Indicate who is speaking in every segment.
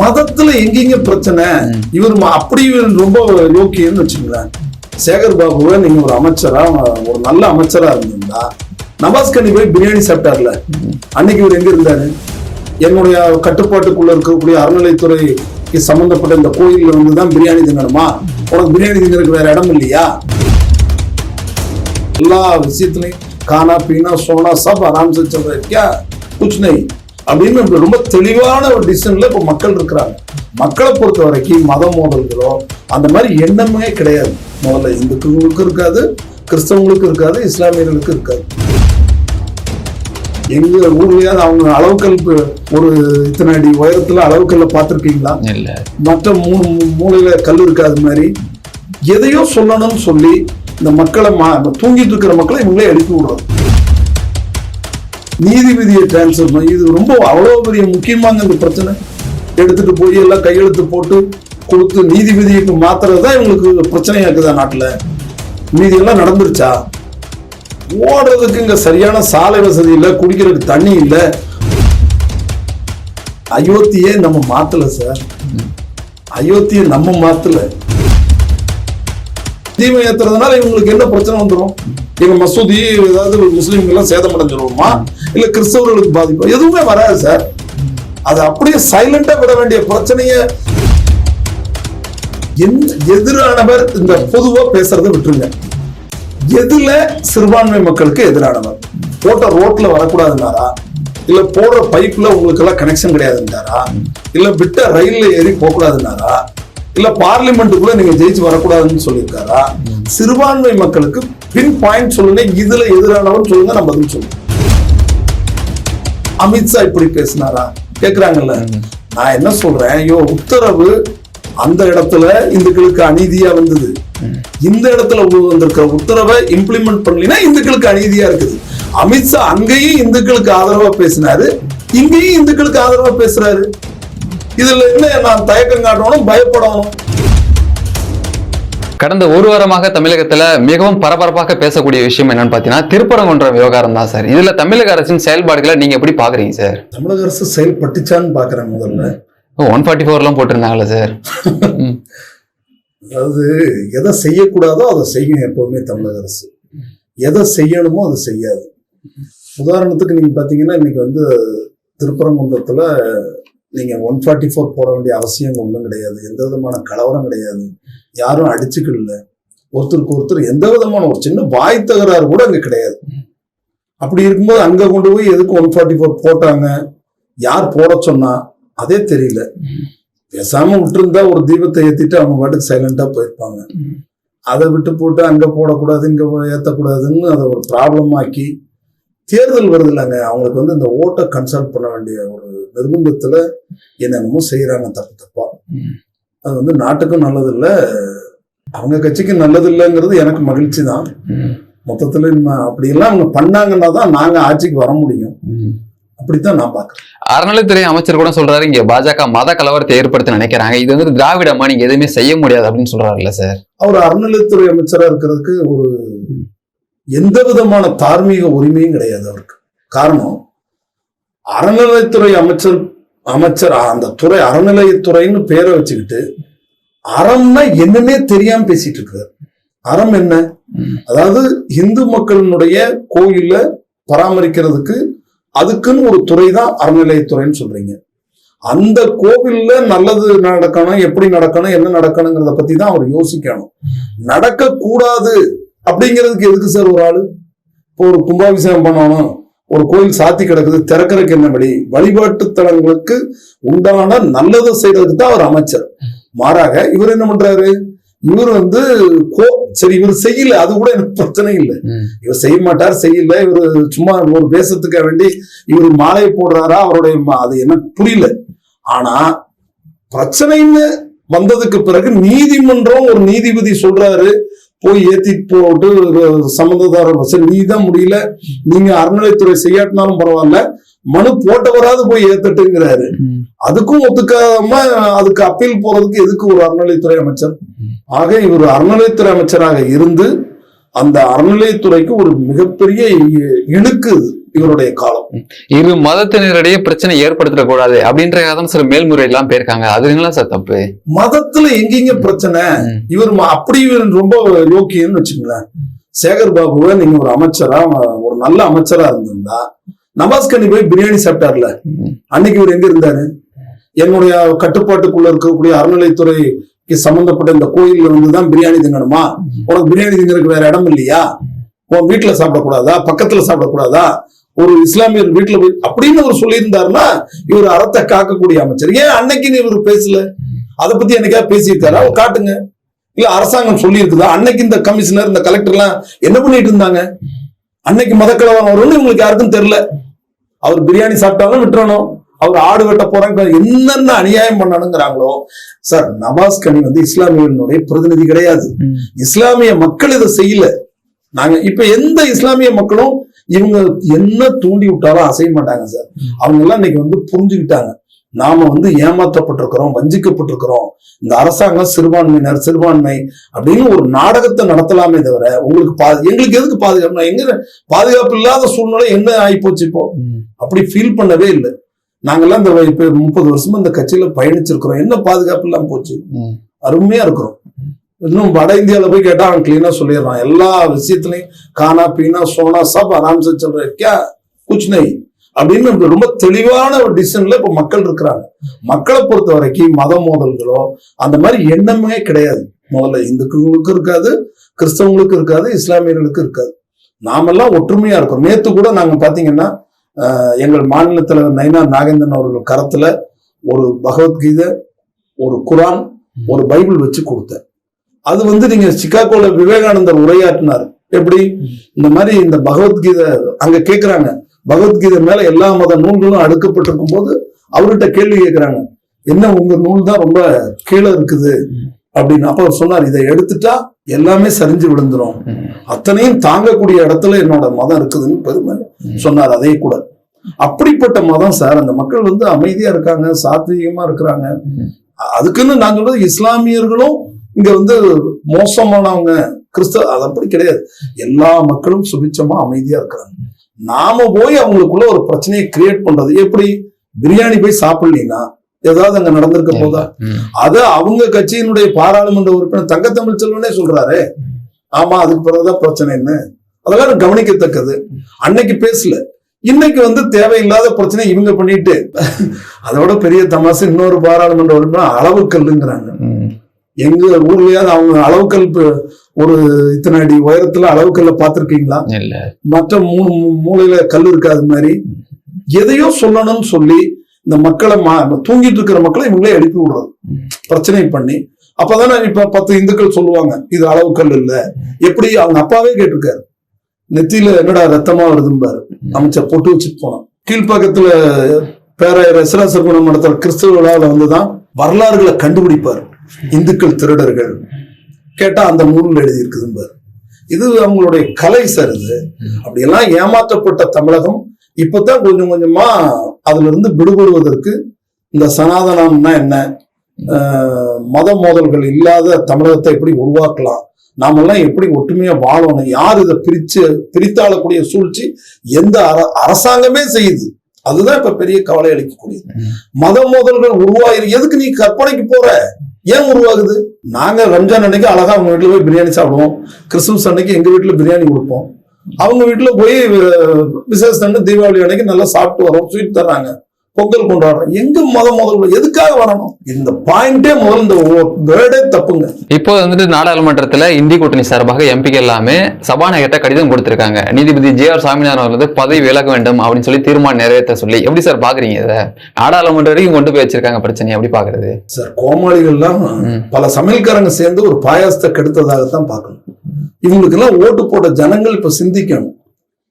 Speaker 1: மதத்துல எங்கெங்க பிரச்சனை இவர் ம- அப்படி ரொம்ப யோக்கியன்னு வச்சுங்களேன் சேகர் பாபுவை நீங்க ஒரு அமைச்சரா ஒரு நல்ல அமைச்சரா இருந்திருந்தா நவாஸ் கனி போய் பிரியாணி சாப்பிட்டார்ல அன்னைக்கு இவர் எங்க இருந்தாரு என்னுடைய கட்டுப்பாட்டுக்குள்ள இருக்கக்கூடிய அறநிலைத்துறைக்கு சம்பந்தப்பட்ட இந்த கோயில்ல வந்து தான் பிரியாணி திங்கணுமா உனக்கு பிரியாணி திங்கிறதுக்கு வேற இடம் இல்லையா எல்லா விஷயத்துலயும் கானா பீனா சோனா சப் ஆராம் से चल रहा है क्या कुछ नहीं அப்படின்னு ரொம்ப தெளிவான ஒரு டிசிஷன்ல இப்ப மக்கள் இருக்கிறாங்க. மக்களை பொறுத்த வரைக்கும் மத மோதல்களோ அந்த மாதிரி எண்ணமே கிடையாது. முதல்ல இந்துக்களுக்கு இருக்காது கிறிஸ்தவங்களுக்கு இருக்காது இஸ்லாமியர்களுக்கு இருக்காது. எங்க ஊர்லயாவது அவங்க அளவுக்கல் ஒரு இத்தனை அடி உயரத்துல அளவுக்கல்ல பார்த்திருக்கீங்களா?
Speaker 2: இல்ல.
Speaker 1: மற்ற மூணு மூ- மூலையில கல் இருக்காது மாதிரி. எதையோ சொல்லணும்னு சொல்லி இந்த மக்களை தூங்கிட்டு இருக்கிற மக்களை இவங்களே எழுப்பி விடுறது. நீதிபதியை டிரான்ஸ்ஃபர் பண்ணி இது ரொம்ப அவ்வளோ பெரிய முக்கியமான இந்த பிரச்சனை. எடுத்துட்டு போய் எல்லாம் கையெழுத்து போட்டு கொடுத்து நீதிபதிக்கு மாத்துறது தான் இவங்களுக்கு பிரச்சனையா இருக்குதா நாட்டில்? மீதியெல்லாம் நடந்துருச்சா? ஓடுறதுக்கு இங்கே சரியான சாலை வசதி இல்ல குடிக்கிறதுக்கு தண்ணி இல்லை. அயோத்தியே நம்ம மாத்தலை சார். அயோத்தியை நம்ம மாத்தலை. தீமை ஏத்துறதுனால இவங்களுக்கு என்ன பிரச்சனை வந்துடும் இவங்க மசூதி ஏதாவது முஸ்லீம்கள் எல்லாம் சேதம் அடைஞ்சிருவோமா இல்ல கிறிஸ்தவர்களுக்கு பாதிப்பா? எதுவுமே வராது சார். அது அப்படியே சைலண்டா விட வேண்டிய பிரச்சனைய எதிரானவர் இந்த பொதுவா பேசுறதை விட்டுருங்க. எதுல சிறுபான்மை மக்களுக்கு எதிரானவர் போட்ட ரோட்ல வரக்கூடாதுனாரா இல்ல போடுற பைப்ல உங்களுக்கு எல்லாம் கனெக்ஷன் கிடையாதுன்றாரா இல்ல விட்ட ரயில்ல ஏறி போகக்கூடாதுன்னாரா? இல்ல பார்லிமெண்ட்டுக்குள்ள நீங்க ஜெயிச்சு வரக்கூடாதுன்னு சொல்லியிருக்காரா? சிறுபான்மை மக்களுக்கு பின் பாயிண்ட் சொல்லுங்க இதுல எதிரானவன் சொல்லுங்க நான் பதில் சொல்லுங்க அமித்ஷா இப்படி பேசினாரா? கேக்குறாங்கல்ல. நான் என்ன சொல்றேன்? ஐயோ உத்தரவு அந்த இடத்துல இந்துக்களுக்கு அநீதியா வந்தது. இந்த இடத்துல வந்திருக்கிற உத்தரவை இம்ப்ளிமெண்ட் பண்ணலினா இந்துக்களுக்கு அநீதியா இருக்குது. அமித்ஷா அங்கேயும் இந்துக்களுக்கு ஆதரவா பேசினாரு. இங்கேயும் இந்துக்களுக்கு ஆதரவா பேசுறாரு. இதுல என்ன நான் தயக்கம் காட்டணும் பயப்படணும்?
Speaker 2: கடந்த ஒரு வாரமாக தமிழகத்துல மிகவும் பரபரப்பாக பேசக்கூடிய விஷயம் என்னன்னு பாத்தீங்கன்னா திருப்பரங்குன்றம் விவகாரம் தான் சார். இதுல தமிழக அரசின் செயல்பாடுகளை நீங்க எப்படி பாக்குறீங்க சார்?
Speaker 1: தமிழக அரசு செயல்பட்டுச்சான்னு பாக்குறேன் முதல்ல.
Speaker 2: ஒன் ஃபார்ட்டி ஃபோர் எல்லாம் போட்டிருந்தாங்கல்ல சார்.
Speaker 1: அதாவது எதை செய்யக்கூடாதோ அதை செய்யும் எப்பவுமே தமிழக அரசு. எதை செய்யணுமோ அதை செய்யாது. உதாரணத்துக்கு நீங்க பாத்தீங்கன்னா இன்னைக்கு வந்து திருப்பரங்குன்றத்துல நீங்கள் ஒன் ஃபார்ட்டி ஃபோர் போட வேண்டிய அவசியம் ஒன்றும் கிடையாது. எந்த விதமான கலவரம் கிடையாது. யாரும் அடிச்சுக்கல. ஒருத்தருக்கு ஒருத்தர் எந்த விதமான ஒரு சின்ன வாய் தகராறு கூட அங்கே கிடையாது. அப்படி இருக்கும்போது அங்கே கொண்டு போய் எதுக்கு ஒன் ஃபார்ட்டி ஃபோர் போட்டாங்க? யார் போட சொன்னா? அதே தெரியல. பேசாம விட்டுருந்தா ஒரு தீபத்தை ஏத்திட்டு அவங்க பாட்டுக்கு சைலண்டா போயிருப்பாங்க. அதை விட்டு போட்டு அங்க போடக்கூடாது இங்க ஏற்றக்கூடாதுன்னு ஏத்தக்கூடாதுன்னு அதை ஒரு ப்ராப்ளம் ஆக்கி தேர்தல் வருது இல்லைங்க அவங்களுக்கு வந்து இந்த ஓட்டை கன்சல்ட் பண்ண வேண்டிய ஒரு நிர்பந்தத்துல என்னென்னமோ செய்யறாங்க தப்பு தப்பா. அது வந்து நாட்டுக்கும் நல்லது இல்ல அவங்க கட்சிக்கு நல்லது இல்லைங்கிறது எனக்கு மகிழ்ச்சி தான். மொத்தத்துல அப்படியெல்லாம் அவங்க பண்ணாங்கன்னா தான் நாங்க ஆட்சிக்கு வர முடியும். அப்படித்தான் நான் பாக்குறேன்
Speaker 2: அறநிலைத்துறை அமைச்சர் கூட சொல்றாரு இங்க பாஜக மத கலவரத்தை ஏற்படுத்த நினைக்கிறாங்க. இது வந்து திராவிடமா நீங்க எதுவுமே செய்ய முடியாது அப்படின்னு சொல்றாருல்ல சார்.
Speaker 1: அவர் அறநிலைத்துறை அமைச்சரா இருக்கிறதுக்கு ஒரு எந்த விதமான தார்மீக உரிமையும் கிடையாது அவருக்கு. காரணம் அறநிலைத்துறை அமைச்சர் அமைச்சர் அந்த துறை அறநிலையத்துறைன்னு பேரை வச்சுக்கிட்டு அறம்னா என்னன்னே தெரியாம பேசிட்டு இருக்காரு. அறம் என்ன? அதாவது இந்து மக்களினுடைய கோயில பராமரிக்கிறதுக்கு அதுக்குன்னு ஒரு துறை தான் அறநிலையத்துறைன்னு சொல்றீங்க. அந்த கோவில்ல நல்லது நடக்கணும் எப்படி நடக்கணும் என்ன நடக்கணுங்கிறத பத்தி தான் அவர் யோசிக்கணும். நடக்க கூடாது அப்படிங்கிறதுக்கு எதுக்கு சார் ஒரு ஆளு? இப்போ ஒரு கும்பாபிஷேகம் பண்ணணும். ஒரு கோயில் சாத்தி கிடக்குது திறக்கறதுக்கு என்ன வழி? வழிபாட்டு தலங்களுக்கு உண்டான நல்லதை செய்யறதுக்கு தான் அவர் அமைச்சர். மாறாக இவர் என்ன பண்றாரு? இவர் வந்து கோ சரி இவர் செய்யல அது கூட எனக்கு பிரச்சனை இல்லை. இவர் செய்ய மாட்டார் செய்யல இவர் சும்மா ஒரு பேசத்துக்க வேண்டி இவர் மாலை போடுறாரா? அவருடைய அது எனக்கு புரியல. ஆனா பிரச்சனைன்னு வந்ததுக்கு பிறகு நீதிமன்றம் ஒரு நீதிபதி சொல்றாரு போய் ஏத்தி போட்டு சம்மந்ததாரர் சரி நீ தான் முடியல நீங்க அறநிலைத்துறை செய்யாட்டினாலும் பரவாயில்ல மனு போட்டவராது போய் ஏத்தட்டுங்கிறாரு. அதுக்கும் ஒத்துக்காம அதுக்கு அப்பீல் போறதுக்கு எதுக்கு ஒரு அறநிலைத்துறை அமைச்சர். ஆக இவர் அறநிலைத்துறை அமைச்சராக இருந்து அந்த அறநிலையத்துறைக்கு ஒரு மிகப்பெரிய இழுக்கு. இவருடைய காலம்.
Speaker 2: இரு மதத்தினரிடையே பிரச்சனை ஏற்படுத்திடக் கூடாது அப்படின்ற தான் சார் மேல்முறை எல்லாம் போயிருக்காங்க அதுங்களா சார் தப்பு?
Speaker 1: மதத்துல எங்கெங்க பிரச்சனை. இவர் அப்படி இவர் ரொம்ப யோக்கியன்னு வச்சுங்களேன் சேகர் பாபுவை நீங்க ஒரு அமைச்சரா ஒரு நல்ல அமைச்சரா இருந்திருந்தா நவாஸ் கனி போய் பிரியாணி சாப்பிட்டார்ல. அன்னைக்கு இவர் எங்க இருந்தாரு? என்னுடைய கட்டுப்பாட்டுக்குள்ள இருக்கக்கூடிய அறநிலைத்துறைக்கு சம்பந்தப்பட்ட இந்த கோயில்ல வந்து தான் பிரியாணி திங்கணுமா உனக்கு பிரியாணி திங்கறதுக்கு வேற இடம் இல்லையா? உன் வீட்டுல சாப்பிடக்கூடாதா? பக்கத்துல சாப்பிடக்கூடாதா? ஒரு இஸ்லாமியர் வீட்டுல போய் அப்படின்னு அவர் சொல்லியிருந்தாருன்னா இவர் அறத்தை காக்கக்கூடிய அமைச்சர். ஏன் அன்னைக்கு நீ இவர் பேசல? அதை பத்தி என்னைக்கா பேசியிருக்காரு? அவர் காட்டுங்க. இல்ல அரசாங்கம் சொல்லி இருக்குதா அன்னைக்கு இந்த கமிஷனர் இந்த கலெக்டர் எல்லாம் என்ன பண்ணிட்டு இருந்தாங்க? அன்னைக்கு மதக்கலவரம் வரும்னு இவங்களுக்கு யாருக்கும் தெரியல. அவர் பிரியாணி சாப்பிட்டாலும் விட்டுறணும். அவர் ஆடு வெட்ட போறாங்க என்னென்ன அநியாயம் பண்ணணுங்கிறாங்களோ சார் நவாஸ் கனி வந்து இஸ்லாமியர்களுடைய பிரதிநிதி கிடையாது. இஸ்லாமிய மக்கள் இதை செய்யல. நாங்க இப்ப எந்த இஸ்லாமிய மக்களும் இவங்க என்ன தூண்டி விட்டாலும் அசைய மாட்டாங்க சார் அவங்க எல்லாம் இன்னைக்கு வந்து புரிஞ்சுக்கிட்டாங்க. நாம வந்து ஏமாற்றப்பட்டிருக்கிறோம் வஞ்சிக்கப்பட்டிருக்கிறோம். இந்த அரசாங்கம் சிறுபான்மையினர் சிறுபான்மை அப்படின்னு ஒரு நாடகத்தை நடத்தலாமே தவிர உங்களுக்கு பா எங்களுக்கு எதுக்கு பாதுகாப்பு? நான் எங்க பாதுகாப்பு இல்லாத சூழ்நிலை என்ன ஆயிப்போச்சு இப்போ?
Speaker 2: ம்.
Speaker 1: அப்படி ஃபீல் பண்ணவே இல்லை. நாங்கெல்லாம் இந்த இப்ப முப்பது வருஷமா இந்த கட்சியில பயணிச்சிருக்கிறோம். என்ன பாதுகாப்பு எல்லாம் போச்சு அருமையா இருக்கிறோம். இன்னும் வட இந்தியாவில் போய் கேட்டா அவன் கிளீனா சொல்லிடுறான். எல்லா விஷயத்துலையும் கானா பீனா சோனா சப் ஆராம்ச சொல்ற கே குச் அப்படின்னு ரொம்ப தெளிவான ஒரு டிசிஷன்ல இப்ப மக்கள் இருக்கிறாங்க. மக்களை பொறுத்த வரைக்கும் மத மோதல்களோ அந்த மாதிரி எண்ணமே கிடையாது. முதல்ல இந்துக்களுக்கு இருக்காது கிறிஸ்தவங்களுக்கு இருக்காது இஸ்லாமியர்களுக்கு இருக்காது. நாமெல்லாம் ஒற்றுமையா இருக்கோம் நேத்து கூட நாங்க பார்த்தீங்கன்னா எங்கள் மாநில தலைவர் நைனா நாகேந்திரன் அவர்கள் கரத்துல ஒரு பகவத்கீதை ஒரு குரான் ஒரு பைபிள் வச்சு கொடுத்தேன் அது வந்து நீங்க சிக்காகோல விவேகானந்தர் உரையாற்றினார். எப்படி? இந்த மாதிரி இந்த பகவத்கீதை அங்க கேக்குறாங்க. பகவத்கீதை மேல எல்லா மத நூல்களும் அடுக்கப்பட்டிருக்கும் போது அவர்கிட்ட கேள்வி கேட்கிறாங்க என்ன உங்க நூல் தான் ரொம்ப கீழே இருக்குது? அப்படின்னு அப்ப சொன்னார் இதை எடுத்துட்டா எல்லாமே சரிஞ்சு விழுந்துரும். அத்தனையும் தாங்கக்கூடிய இடத்துல என்னோட மதம் இருக்குதுன்னு பெருமை சொன்னார் அதே கூட. அப்படிப்பட்ட மதம் சார் அந்த மக்கள் வந்து அமைதியா இருக்காங்க சாத்வீகமா இருக்கிறாங்க. அதுக்குன்னு நாங்க சொல்றது இஸ்லாமியர்களும் இங்க வந்து மோசமானவங்க கிறிஸ்தவ அது அப்படி கிடையாது. எல்லா மக்களும் சுபிச்சமா அமைதியா இருக்கிறாங்க. நாம போய் அவங்களுக்குள்ள ஒரு பிரச்சனையை கிரியேட் பண்றது. எப்படி? பிரியாணி போய் சாப்பிடலீங்கன்னா ஏதாவது அங்க நடந்திருக்க போதா. அத அவங்க கட்சியினுடைய பாராளுமன்ற உறுப்பினர் தங்க தமிழ் செல்வனே சொல்றாரு. ஆமா அதுக்கு பிறகுதான் பிரச்சனை என்ன அதெல்லாம் கவனிக்கத்தக்கது. அன்னைக்கு பேசல. இன்னைக்கு வந்து தேவையில்லாத பிரச்சனை இவங்க பண்ணிட்டு அதோட பெரிய தமாசு இன்னொரு பாராளுமன்ற உறுப்பினர் அளவு கல்லுங்கிறாங்க
Speaker 2: ம்.
Speaker 1: எங்க ஊர்லயாவது அவங்க அளவுக்கல் ஒரு இத்தனை அடி உயரத்துல அளவுக்கல்ல பாத்திருக்கீங்களா மற்ற மூணு மூ- மூலையில கல் இருக்காது மாதிரி. எதையோ சொல்லணும்னு சொல்லி இந்த மக்களை தூங்கிட்டு இருக்கிற மக்களை இவங்களே எழுப்பி விடுறது. பிரச்சனை பண்ணி. அப்பதானே இப்ப பத்து இந்துக்கள் சொல்லுவாங்க இது அளவு கல் இல்ல. எப்படி அவங்க அப்பாவே கேட்டிருக்காரு. நெத்தியில என்னடா ரத்தமா வருதும்பாரு. அமைச்சர் பொட்டு வச்சுட்டு போனோம் கீழ்ப்பாக்கத்துல பேராயர் எஸ்ராசர் குணம் நடத்துற கிறிஸ்துவ விழாவில் வந்துதான் வரலாறுகளை கண்டுபிடிப்பார். இந்துக்கள் திருடர்கள். கேட்டா அந்த நூலில் எழுதி இருக்குதும்பாரு இது அவங்களுடைய கலை சார் இது. அப்படியெல்லாம் ஏமாற்றப்பட்ட தமிழகம் இப்பதான் கொஞ்சம் கொஞ்சமா அதுல இருந்து விடுபடுவதற்கு இந்த சனாதனம்னா என்ன? மத மோதல்கள் இல்லாத தமிழகத்தை எப்படி உருவாக்கலாம்? நாமெல்லாம் எப்படி ஒற்றுமையா வாழணும்? யார் இதை பிரிச்சு பிரித்தாளக்கூடிய சூழ்ச்சி எந்த அர- அரசாங்கமே செய்யுது. அதுதான் இப்ப பெரிய கவலை அளிக்கக்கூடியது. மத மோதல்கள் உருவாயிரு எதுக்கு நீ கற்பனைக்கு போற? ஏன் உருவாகுது? நாங்க ரம்ஜான் அன்னைக்கு அழகா அவங்க வீட்டுல போய் பிரியாணி சாப்பிடுவோம். கிறிஸ்துமஸ் அன்னைக்கு எங்க வீட்டுல பிரியாணி கொடுப்போம். அவங்க வீட்டுல போய் விசேஷம் தீபாவளி அன்னைக்கு நல்லா சாப்பிட்டு வரோம் ஸ்வீட் தர்றாங்க. பொங்கல் கொண்டாடுறோம். எங்க மத முதல்ல எதுக்காக வரணும்? இந்த பாயிண்டே முதல்ல இந்த வேர்டே தப்புங்க.
Speaker 2: இப்போ வந்துட்டு நாடாளுமன்றத்துல இந்தி கூட்டணி சார்பாக எம்பிக்கள் எல்லாமே சபாநாயகர்கிட்ட கடிதம் கொடுத்திருக்காங்க. நீதிபதி ஜே ஆர் சாமிநாதன் வந்து பதவி விலக வேண்டும் அப்படின்னு சொல்லி தீர்மானம் நிறைவேற்ற சொல்லி. எப்படி சார் பாக்குறீங்க இதை? நாடாளுமன்ற வரைக்கும் கொண்டு போய் வச்சிருக்காங்க பிரச்சனை எப்படி பாக்குறது?
Speaker 1: சார் கோமாளிகள்லாம்
Speaker 2: ம்.
Speaker 1: பல சமையல்காரங்க சேர்ந்து ஒரு பாயாசத்தை கெடுத்ததாகத்தான் பார்க்கணும் இவங்களுக்கு எல்லாம் ஓட்டு போட்ட ஜனங்கள் இப்ப சிந்திக்கணும்.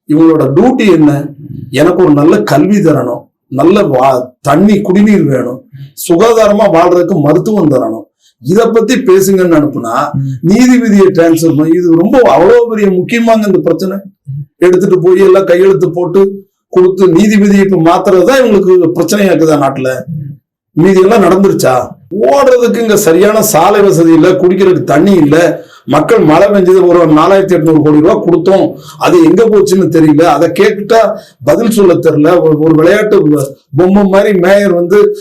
Speaker 1: இவங்களோட டியூட்டி என்ன? எனக்கு ஒரு நல்ல கல்வி தரணும். நல்ல வா தண்ணி குடிநீர் வேணும். சுகாதாரமா வாழ்றதுக்கு மருத்துவம் தரணும். இத பத்தி பேசுங்கன்னு அனுப்புனா நீதிபதியை டிரான்ஸ்ஃபர் பண்ணி இது ரொம்ப அவ்வளவு பெரிய முக்கியமாங்க இந்த பிரச்சனை. எடுத்துட்டு போய் எல்லாம் கையெழுத்து போட்டு கொடுத்து நீதிபதியை இப்ப மாத்துறதுதான் இவங்களுக்கு பிரச்சனையா இருக்குதா நாட்டுல. மீதி எல்லாம் நடந்துருச்சா? ஓடுறதுக்கு இங்க சரியான சாலை வசதி இல்ல குடிக்கிறதுக்கு தண்ணி இல்ல மக்கள் மழை பெஞ்சது ஒரு நாலாயிரத்தி எட்நூறு கோடி ரூபாய் கொடுத்தோம். அது எங்க போச்சுன்னு தெரியல. அதை கேட்டுட்டா பதில் சொல்ல தெரியல. ஒரு ஒரு விளையாட்டு பொம்மை மாதிரி மேயர் வந்து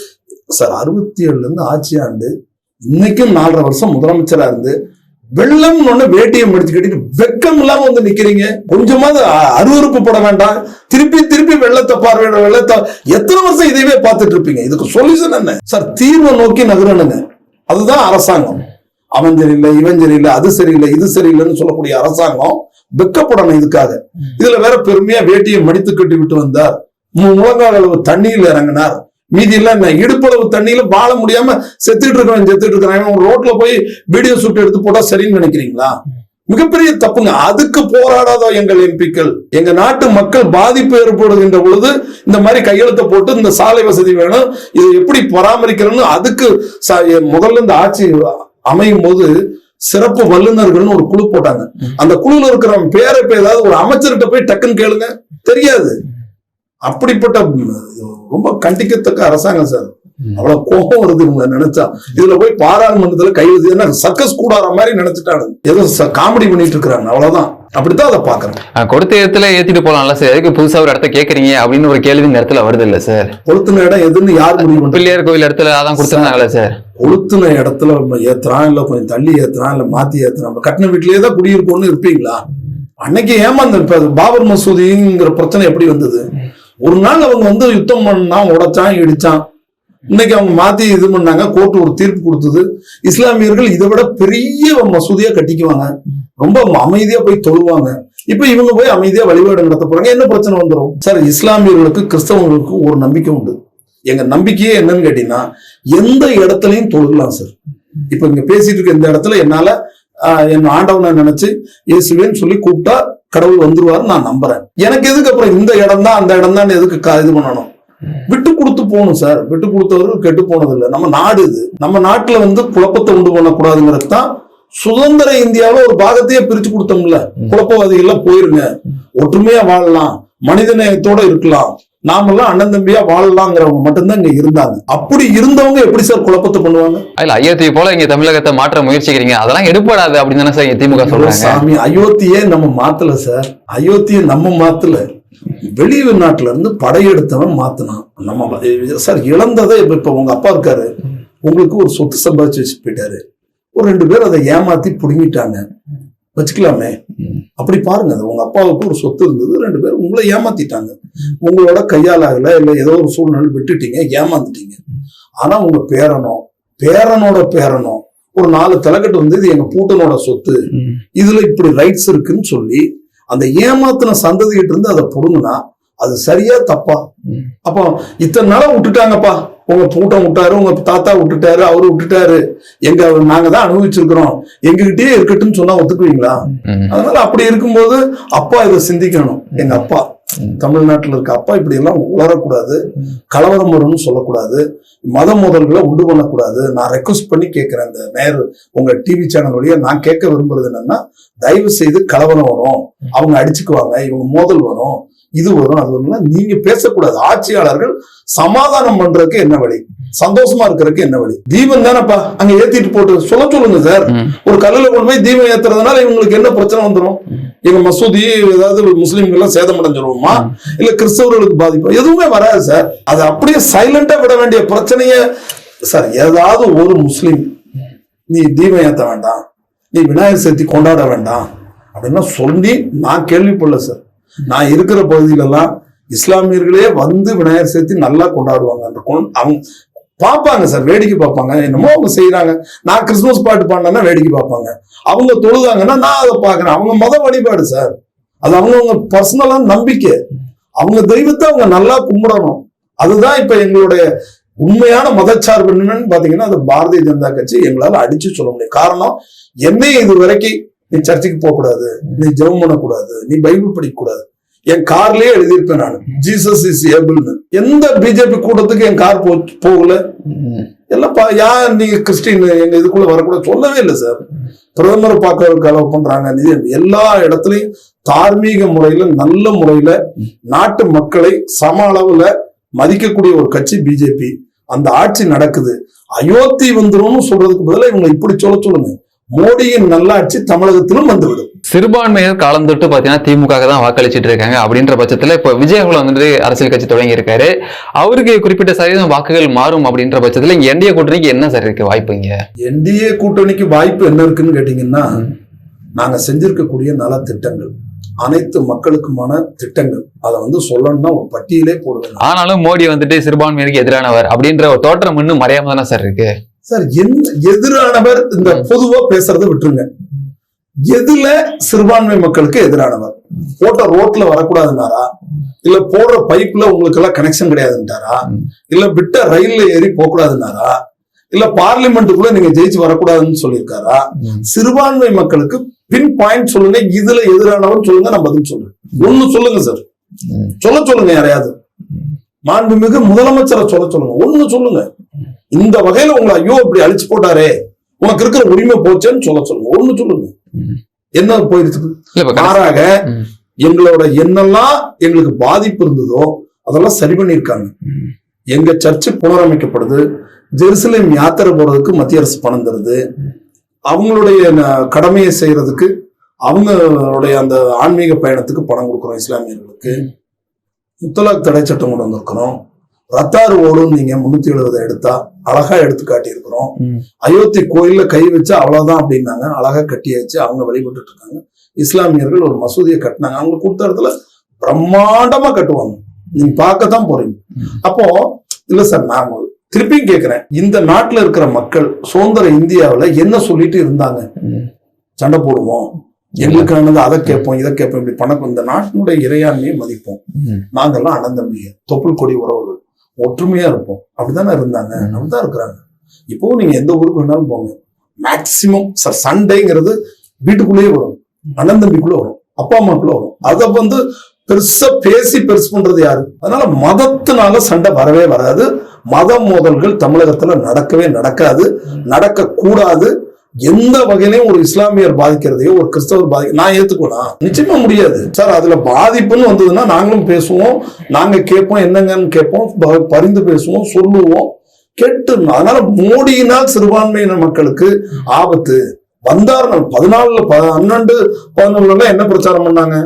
Speaker 1: சார் அறுபத்தி ஏழுல இருந்து ஆட்சி ஆண்டு இன்னைக்கும் நாலரை வருஷம் முதலமைச்சரா இருந்து வெள்ளம் ஒண்ணு வேட்டியை முடிச்சு கட்டிட்டு வெக்கம் இல்லாம வந்து நிக்கிறீங்க. கொஞ்சமாவது அ- அருவருப்பு பட வேண்டாம். திருப்பி திருப்பி வெள்ளத்தை பார்வையிட வெள்ளத்தை எத்தனை வருஷம் இதையவே பார்த்துட்டு இருப்பீங்க? இதுக்கு சொல்யூஷன் என்ன? சார் தீர்வை நோக்கி நகரணுங்க. அதுதான் அரசாங்கம். அவன் சரியில்லை இவன் சரியில்லை அது சரியில்லை இது சரியில்லைன்னு சொல்லக்கூடிய அரசாங்கம் வெக்கப்படணும் இதுக்காக. இதுல வேற பெருமையா வேட்டியை மடித்து கட்டி விட்டு வந்தார். முழங்கால் அளவு தண்ணியில் இறங்கினார். மீதி எல்லாம் என்ன? இடுப்பளவு தண்ணியில வாழ முடியாம செத்துட்டு இருக்கவன் செத்துட்டு இருக்கிறான் ரோட்ல போய் வீடியோ ஷூட் எடுத்து போட்டா சரின்னு நினைக்கிறீங்களா? மிகப்பெரிய தப்புங்க. அதுக்கு போராடாத எங்கள் எம்பிக்கள். எங்க நாட்டு மக்கள் பாதிப்பு ஏற்படுகின்ற பொழுது இந்த மாதிரி கையெழுத்தை போட்டு இந்த சாலை வசதி வேணும். இதை எப்படி பராமரிக்கிறோம்னு அதுக்கு முதல்ல இந்த ஆட்சி அமையும் போது சிறப்பு வல்லுநர்கள்னு ஒரு குழு போட்டாங்க. அந்த குழுல இருக்கிறவங்க பேரை இப்ப ஏதாவது ஒரு அமைச்சர்கிட்ட போய் டக்குன்னு கேளுங்க. தெரியாது. அப்படிப்பட்ட ரொம்ப கண்டிக்கத்தக்க அரசாங்கம் சார். அவ்வளவு கோபம் வருது இவங்க நினைச்சா. இதுல போய் பாராளுமன்றத்துல கைது என்ன சர்க்கஸ் கூடாற மாதிரி நினைச்சிட்டாங்க ஏதோ காமெடி பண்ணிட்டு இருக்கிறாங்க. அவ்வளவுதான். அப்படித்தான் அதை பாக்குறேன்
Speaker 2: அஹ் கொடுத்த இடத்துல ஏத்திட்டு போலாம்ல சார். எதுக்கு புதுசா ஒரு இடத்த கேக்குறீங்க அப்படின்னு ஒரு கேள்வி இந்த இடத்துல வருது இல்ல சார்.
Speaker 1: கொளுத்துன இடம் எதுன்னு யார் முடிவு
Speaker 2: பிள்ளையார் கோவில் இடத்துல அதான் கொடுத்துருந்தாங்கல்ல சார்
Speaker 1: கொளுத்துன இடத்துல ஏத்துறான் இல்ல கொஞ்சம் தள்ளி ஏத்துறான் இல்ல மாத்தி ஏத்துறான். நம்ம கட்டின வீட்லயே தான் குடியிருப்போம்னு இருப்பீங்களா? அன்னைக்கு ஏமாந்த இப்ப பாபர் மசூதிங்கிற பிரச்சனை எப்படி வந்தது? ஒரு நாள் அவங்க வந்து யுத்தம் பண்ணான் உடைச்சான் இடிச்சான். இன்னைக்கு அவங்க மாத்தி இது பண்ணாங்க கோர்ட் ஒரு தீர்ப்பு கொடுத்தது. இஸ்லாமியர்கள் இதை விட பெரிய மசூதியா கட்டிக்குவாங்க. ரொம்ப அமைதியா போய் தொழுவாங்க. இப்ப இவங்க போய் அமைதியா வழிபாடு நடத்த போறாங்க. என்ன பிரச்சனை வந்துடும் சார் இஸ்லாமியர்களுக்கு கிறிஸ்தவங்களுக்கு ஒரு நம்பிக்கை உண்டு. எங்க நம்பிக்கையே என்னன்னு கேட்டீங்கன்னா எந்த இடத்துலையும் தொழுகலாம் சார். இப்ப இங்க பேசிட்டு இருக்க இந்த இடத்துல என்னால என் ஆண்டவனை நினைச்சு இயேசுவேன்னு சொல்லி கூப்பிட்டா கடவுள் வந்துருவாரு நான் நம்புறேன். எனக்கு எதுக்கு அப்புறம் இந்த இடம் தான் அந்த இடம் தான் எதுக்கு கா- இது பண்ணணும்? விட்டு கொடுத்து போகணும் சார். விட்டு கொடுத்தவர்கள் கெட்டு போனது இல்லை நம்ம நாடு இது. நம்ம நாட்டுல வந்து குழப்பத்தை உண்டு பண்ணக்கூடாதுங்கிறது தான் சுதந்திர இந்தியாவுல ஒரு பாகத்தையே பிரிச்சு கொடுத்தோம்ல. குழப்பவாதிகள்லாம் போயிருங்க. ஒற்றுமையா வாழலாம். மனிதநேயத்தோட இருக்கலாம். நாமெல்லாம் அண்ணன் தம்பியா வாழலாங்கிறவங்க மட்டும்தான் இங்க இருந்தாங்க. அப்படி இருந்தவங்க எப்படி சார் குழப்பத்தை பண்ணுவாங்க?
Speaker 2: இல்ல அயோத்தி போல இங்க தமிழகத்தை மாற்ற முயற்சிக்கிறீங்க. அதெல்லாம் எடுப்படாது அப்படின்னு தானே சார் திமுக சொல்றாங்க.
Speaker 1: சாமி அயோத்தியே நம்ம மாத்தல சார். அயோத்தியை நம்ம மாத்தல. வெளிநாட்டுல இருந்து படையெடுத்தவன் மாத்தினான். நம்ம சார் இழந்ததை இப்ப இப்ப உங்க அப்பா இருக்காரு. உங்களுக்கு ஒரு சொத்து சம்பாதிச்சு வச்சு போயிட்டாரு. ஒரு ரெண்டு பேர் அதை ஏமாத்தி புடுங்கிட்டாங்க. வச்சுக்கலாமே? அப்படி பாருங்க அது உங்க அப்பாவுக்கு ஒரு சொத்து இருந்தது ரெண்டு பேர் உங்களை ஏமாத்திட்டாங்க. உங்களோட கையால் ஆகல இல்ல ஏதோ ஒரு சூழ்நிலை விட்டுட்டீங்க ஏமாந்துட்டீங்க. ஆனா உங்க பேரனோ பேரனோட பேரனோ ஒரு நாலு தலைக்கட்டு வந்து இது எங்க பூட்டனோட சொத்து. இதுல இப்படி ரைட்ஸ் இருக்குன்னு சொல்லி அந்த ஏமாத்தின சந்ததிகிட்ட இருந்து அதை புடுங்கினா அது சரியா தப்பா. அப்போ இத்தனை நாளா விட்டுட்டாங்கப்பா. உங்க பூட்டம் விட்டாரு உங்க தாத்தா விட்டுட்டாரு அவரு விட்டுட்டாரு. எங்க நாங்க தான் அனுபவிச்சிருக்கிறோம். எங்ககிட்டயே இருக்கட்டும்னு சொன்னா ஒத்துக்குவீங்களா. அதனால அப்படி இருக்கும்போது அப்பா இதை சிந்திக்கணும். எங்க அப்பா. தமிழ்நாட்டுல இருக்க அப்பா இப்படி எல்லாம் உளரக்கூடாது கலவரம் வரும்னு சொல்லக்கூடாது மத மோதல்களை உண்டு பண்ணக்கூடாது. நான் ரெக்வஸ்ட் பண்ணி கேட்குறேன் இந்த நேர் உங்க டிவி சேனல் வழியா நான் கேட்க விரும்புறது என்னன்னா தயவு செய்து கலவரம் வரும். அவங்க அடிச்சுக்குவாங்க இவங்க மோதல் வரும் இது வரும் அது வரும்னா நீங்க பேசக்கூடாது. ஆட்சியாளர்கள் சமாதானம் பண்றதுக்கு என்ன வழி? சந்தோஷமா இருக்கிறதுக்கு என்ன வழி? தீபம் தானப்பா. அங்க ஏத்திட்டு போட்டு சொல்ல சொல்லுங்க சார். ஒரு கல்லுல கொண்டு போய் தீபம் ஏத்துறதுனால இவங்களுக்கு என்ன பிரச்சனை வந்துரும்? எங்க மசூதி ஏதாவது முஸ்லீம்கள் எல்லாம் சேதமடைஞ்சிருவோமா? இல்ல கிறிஸ்தவர்களுக்கு பாதிப்பு? எதுவுமே வராது சார். அது அப்படியே சைலண்டா விட வேண்டிய பிரச்சனைய. சார் ஏதாவது ஒரு முஸ்லீம் நீ தீபம் ஏத்த வேண்டாம். நீ விநாயகர் சதுர்த்தி கொண்டாட வேண்டாம். அப்படின்னா சொல்லி நான் கேள்விப்படல சார். நான் இருக்கிற பகுதியிலலாம் இஸ்லாமியர்களே வந்து விநாயகர் சதுர்த்தி நல்லா கொண்டாடுவாங்க அவங்க பார்ப்பாங்க சார் வேடிக்கை பார்ப்பாங்க. என்னமோ அவங்க செய்யறாங்க நான் கிறிஸ்துமஸ் பாட்டு பாடினா வேடிக்கை பார்ப்பாங்க. அவங்க தொழுதாங்கன்னா நான் அதை பார்க்குறேன். அவங்க மத வழிபாடு சார். அது அவங்கவுங்க பர்சனலா நம்பிக்கை. அவங்க தெய்வத்தை அவங்க நல்லா கும்பிடணும். அதுதான் இப்ப எங்களுடைய உண்மையான மதச்சார்பு என்னன்னு பாத்தீங்கன்னா அது பாரதிய ஜனதா கட்சி எங்களால அடிச்சு சொல்ல முடியும். காரணம் என்னையும் இது வரைக்கும் நீ சர்ச்சுக்கு போகக்கூடாது. நீ ஜெபம் பண்ணக்கூடாது. நீ பைபிள் படிக்கக்கூடாது. என் கார்லயே எழுதியிருப்பேன் நான். ஜீசஸ் இஸ் ஏபிள்னு எந்த பிஜேபி கூட்டத்துக்கு என் கார் போ போகல? எல்லாம் பா யார் நீங்க கிறிஸ்டின் எங்க இதுக்குள்ள வரக்கூட சொல்லவே இல்லை சார் பிரதமரை பார்க்கறதுக்கு அளவு பண்றாங்க. எல்லா இடத்துலையும் தார்மீக முறையில நல்ல முறையில நாட்டு மக்களை சம அளவுல மதிக்கக்கூடிய ஒரு கட்சி பிஜேபி அந்த ஆட்சி நடக்குது. அயோத்தி வந்துரும்னு சொல்றதுக்கு பதிலாக இவங்க இப்படி சொல்ல சொல்லுங்க. மோடியின் நல்லாட்சி தமிழகத்திலும் வந்துவிடும்.
Speaker 2: சிறுபான்மையினர் காலம் தொட்டு பாத்தீங்கன்னா திமுக தான் வாக்களிச்சிட்டு இருக்காங்க அப்படின்ற பட்சத்துல இப்போ விஜய் அவர்கள் வந்துட்டு அரசியல் கட்சி தொடங்கி இருக்காரு அவருக்கு குறிப்பிட்ட சதவீதம் வாக்குகள் மாறும் அப்படின்ற பட்சத்துல இங்க என்டிஏ கூட்டணிக்கு என்ன சார் இருக்கு வாய்ப்பு இங்க?
Speaker 1: என்டிஏ கூட்டணிக்கு வாய்ப்பு என்ன இருக்குன்னு கேட்டீங்கன்னா நாங்க செஞ்சிருக்கக்கூடிய நலத்திட்டங்கள் அனைத்து மக்களுக்குமான திட்டங்கள் அதை வந்து சொல்லணும்னா ஒரு பட்டியலே போடுவேன்
Speaker 2: ஆனாலும் மோடி வந்துட்டு சிறுபான்மையினருக்கு எதிரானவர் அப்படின்ற ஒரு தோற்றம் இன்னும் மறையாம தானே சார் இருக்கு?
Speaker 1: சார் எந்த எதிரானவர் இந்த பொதுவா பேசுறதை விட்டுருங்க. எதுல சிறுபான்மை மக்களுக்கு எதிரானவர்? போட்ட ரோட்ல வரக்கூடாதுன்னாரா? இல்ல போடுற பைப்ல உங்களுக்கு எல்லாம் கனெக்ஷன் கிடையாதுன்றாரா இல்ல விட்ட ரயில்ல ஏறி போகக்கூடாதுன்னாரா? இல்ல பார்லிமெண்ட்டுக்குள்ள நீங்க ஜெயிச்சு வரக்கூடாதுன்னு சொல்லியிருக்காரா? சிறுபான்மை மக்களுக்கு பின் பாயிண்ட் சொல்லுங்க இதுல எதிரானவர் சொல்லுங்க நான் பதில் சொல்றேன். ஒண்ணு சொல்லுங்க சார் சொல்ல சொல்லுங்க யாரையாவது. மாண்புமிகு முதலமைச்சரை சொல்ல சொல்லுங்க. ஒண்ணு சொல்லுங்க. இந்த வகையில உங்களை ஐயோ இப்படி அழிச்சு போட்டாரே. உனக்கு இருக்கிற உரிமை போச்சேன்னு சொல்ல சொல்லுங்க. ஒண்ணு சொல்லுங்க. என்ன
Speaker 2: கடைசி-
Speaker 1: மாறாக. எங்களோட என்னெல்லாம் எங்களுக்கு பாதிப்பு இருந்ததோ அதெல்லாம் சரி பண்ணியிருக்காங்க. எங்க சர்ச்சு புனரமைக்கப்படுது. ஜெருசலேம் யாத்திரை போறதுக்கு மத்திய அரசு பணம் தருது. அவங்களுடைய கடமையை செய்யறதுக்கு அவங்களுடைய அந்த ஆன்மீக பயணத்துக்கு பணம் கொடுக்குறோம் இஸ்லாமியர்களுக்கு. முத்தலாக் தடை சட்டம் கொண்டு வந்திருக்கிறோம். ரத்தாறு ஓடும் நீங்க முன்னூத்தி எழுபதை எடுத்தா அழகா எடுத்து காட்டியிருக்கிறோம். அயோத்தி கோயில்ல கை வச்சா அவ்வளவுதான் அப்படின்னாங்க. அழகா கட்டியாச்சு அவங்க வழிபட்டுட்டு இருக்காங்க இஸ்லாமியர்கள் ஒரு மசூதியை கட்டினாங்க. அவங்க கொடுத்த இடத்துல பிரம்மாண்டமா கட்டுவாங்க. நீங்க பார்க்கத்தான் போறீங்க. அப்போ இல்ல சார் நான் திருப்பியும் கேட்கிறேன் இந்த நாட்டுல இருக்கிற மக்கள் சுதந்திர இந்தியாவுல என்ன சொல்லிட்டு இருந்தாங்க. சண்டை போடுவோம். எங்களுக்கானது அதை கேட்போம் இதை கேட்போம் இப்படி பணம் இந்த நாட்டினுடைய இறையாண்மையை மதிப்போம். நாங்கெல்லாம் தம்பிங்க. தொப்புள் கொடி உறவுகள். ஒற்றுமையா இருப்போம். அப்படிதானே இருந்தாங்க. அப்படிதான் இருக்கிறாங்க. இப்போவும் நீங்க எந்த ஊருக்கு வேணாலும் போங்க. மேக்சிமம் சார் சண்டைங்கிறது வீட்டுக்குள்ளேயே வரும். அண்ணன் தம்பிக்குள்ள வரும். அப்பா அம்மாக்குள்ள வரும். அதை வந்து பெருசா பேசி பெருசு பண்றது யாரு? அதனால மதத்தினால சண்டை வரவே வராது. மத மோதல்கள் தமிழகத்துல நடக்கவே நடக்காது. நடக்க கூடாது எந்த வகையிலையும் ஒரு இஸ்லாமியர் பாதிக்கிறதையோ ஒரு கிறிஸ்தவர் பாதி நான் ஏத்துக்கலாம் நிச்சயமா முடியாது. சார் அதுல பாதிப்புன்னு வந்ததுன்னா நாங்களும் பேசுவோம் நாங்க கேட்போம் என்னங்கன்னு கேட்போம் பரிந்து பேசுவோம் சொல்லுவோம் கேட்டு அதனால மோடியினால் சிறுபான்மையின மக்களுக்கு ஆபத்து. வந்தார் பதினாலுல பன்னெண்டு பதினொன்னுல என்ன பிரச்சாரம் பண்ணாங்க.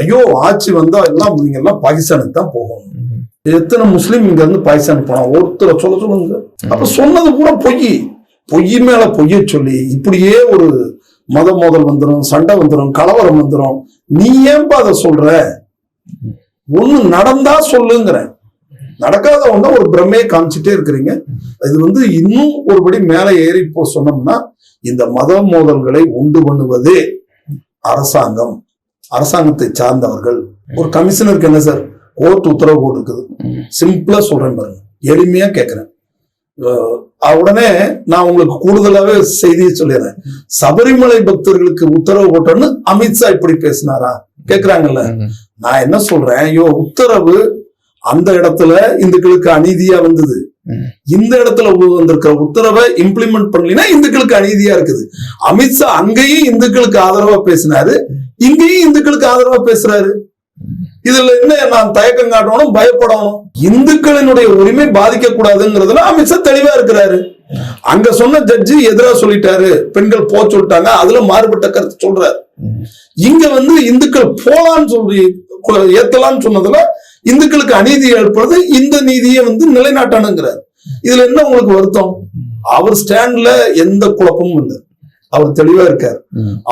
Speaker 1: ஐயோ ஆட்சி வந்தா எல்லாம் நீங்க எல்லாம் பாகிஸ்தானுக்கு தான் போகணும்.
Speaker 2: ம்.
Speaker 1: எத்தனை முஸ்லீம் இங்க இருந்து பாகிஸ்தான் போனா ஒருத்தரை சொல்ல சொல்லுங்க. அப்ப சொன்னது பூரா பொய். பொய் மேல பொய்ய சொல்லி இப்படியே ஒரு மத மோதல் வந்துடும் சண்டை வந்துடும் கலவரம் வந்துடும் நீ ஏன்பா அதை சொல்ற? ஒண்ணு நடந்தா சொல்லுங்கிறேன் நடக்காத ஒண்ணா ஒரு பிரமையை காமிச்சிட்டே இருக்கிறீங்க. இது வந்து இன்னும் ஒருபடி மேல ஏறி போ சொன்னோம்னா இந்த மத மோதல்களை உண்டு பண்ணுவதே அரசாங்கம். அரசாங்கத்தை சார்ந்தவர்கள். ஒரு கமிஷனருக்கு என்ன சார்? கோர்ட் உத்தரவு போட்டுருக்குது. சிம்பிளா சொல்றேன் பாருங்க. எளிமையா கேட்கிறேன் உடனே நான் உங்களுக்கு கூடுதலாவே செய்தியை சொல்லிடுறேன். சபரிமலை பக்தர்களுக்கு உத்தரவு போட்டோன்னு அமித்ஷா இப்படி பேசினாரா? கேக்குறாங்கல்ல. நான் என்ன சொல்றேன்? ஐயோ உத்தரவு அந்த இடத்துல இந்துக்களுக்கு அநீதியா வந்தது. இந்த இடத்துல வந்திருக்கிற உத்தரவை இம்ப்ளிமெண்ட் பண்ணலினா இந்துக்களுக்கு அநீதியா இருக்குது. அமித்ஷா அங்கேயும் இந்துக்களுக்கு ஆதரவா பேசினாரு. இங்கேயும் இந்துக்களுக்கு ஆதரவா பேசுறாரு. இதுல என்ன நான் தயக்கம் காட்டணும் பயப்படணும்? இந்துக்களினுடைய உரிமை பாதிக்க கூடாதுங்கிறதுல அமித்ஷா தெளிவா இருக்கிறாரு. அங்க சொன்ன ஜட்ஜி எதிரா சொல்லிட்டாரு. பெண்கள் போக சொல்லிட்டாங்க. அதுல மாறுபட்ட கருத்து சொல்றாரு. இங்க வந்து இந்துக்கள் போலான்னு சொல்லி ஏத்தலாம்னு சொன்னதுல இந்துக்களுக்கு அநீதி ஏற்படுது. இந்த நீதியை வந்து நிலைநாட்டணுங்கிறார். இதுல என்ன உங்களுக்கு வருத்தம்? அவர் ஸ்டாண்ட்ல எந்த குழப்பமும் இல்லை. அவர் தெளிவா இருக்கார்.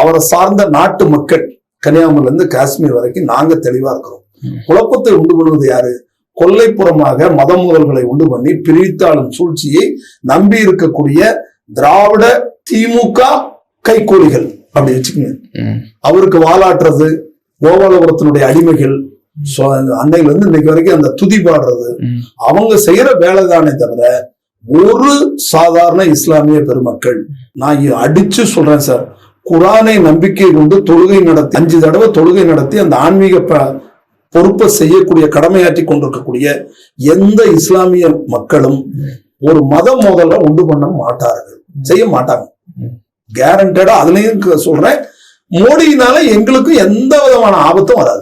Speaker 1: அவரை சார்ந்த நாட்டு மக்கள் கன்னியாகுமரியில இருந்து காஷ்மீர் வரைக்கும் நாங்க தெளிவா இருக்கிறோம். குழப்பத்தை உண்டு பண்ணுவது யாரு கொல்லைப்புறமாக மத மோதல்களை உண்டு பண்ணி பிரித்தாளும் சூழ்ச்சியை நம்பி இருக்கக்கூடிய திராவிட திமுக கைகூலிகள் அப்படி வச்சுக்கோங்க. அவருக்கு வாலாட்டுறது கோபாலபுரத்தினுடைய அடிமைகள் அன்னையில இருந்து இன்னைக்கு வரைக்கும் அந்த துதி பாடுறது. அவங்க செய்யற வேலைதானே தவிர ஒரு சாதாரண இஸ்லாமிய பெருமக்கள் நான் அடிச்சு சொல்றேன் சார் குரானை நம்பிக்கை கொண்டு தொழுகை நடத்தி அஞ்சு தடவை தொழுகை நடத்தி அந்த ஆன்மீக பொறுப்பை செய்யக்கூடிய கடமையாற்றி கொண்டிருக்கக்கூடிய எந்த இஸ்லாமிய மக்களும் ஒரு மத மோதலை உண்டு பண்ண மாட்டார்கள். செய்ய மாட்டாங்க. கேரண்டடா அதுலயும் சொல்றேன். மோடியினால எங்களுக்கும் எந்த விதமான ஆபத்தும் வராது.